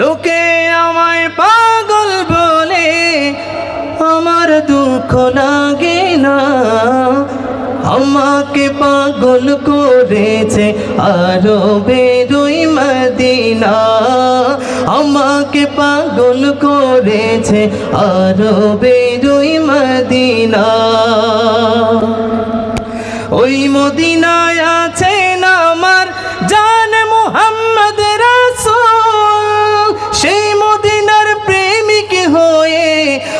লোকে আমায় পাগল বলে, আমার দুঃখ লাগে না। আমাকে পাগল করেছে আরও বেদুই মদিনা। আমাকে পাগল করেছে আরও বেরুই মদিনা। ওই মদিনায় না আমার জান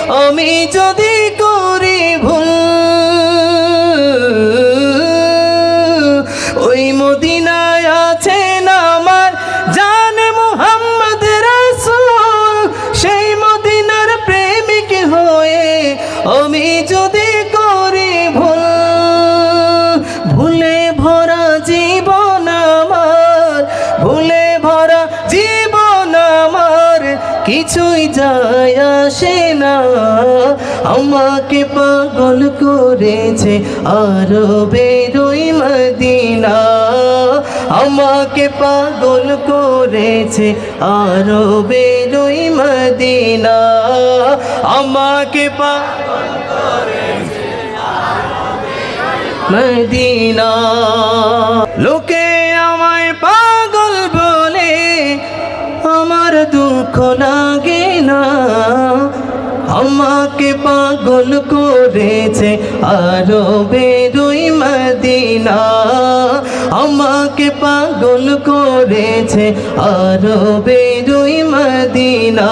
আমি যদি করি ভুল, ওই মদিনায় আছেন আমার জান মোহাম্মদ রাসূল। সেই মদিনার প্রেমিক হয়ে আমি যদি করি ভুল, ভুলে ভরা জীবন আমার, ভুলে কিছুই যায় আসে না। আমাকে পাগল করেছে আরও বেরোই মদিনা। আমাকে পাগল করেছে আরও বেরোই মদিনা। আমাকে পাগল করেছে মদিনা। লোকে দুঃখ লাগে না। আমাকে পাগল করেছে আরও বেরোই মদিনা। আমাকে পাগল করেছে আরও বেরোই মদিনা।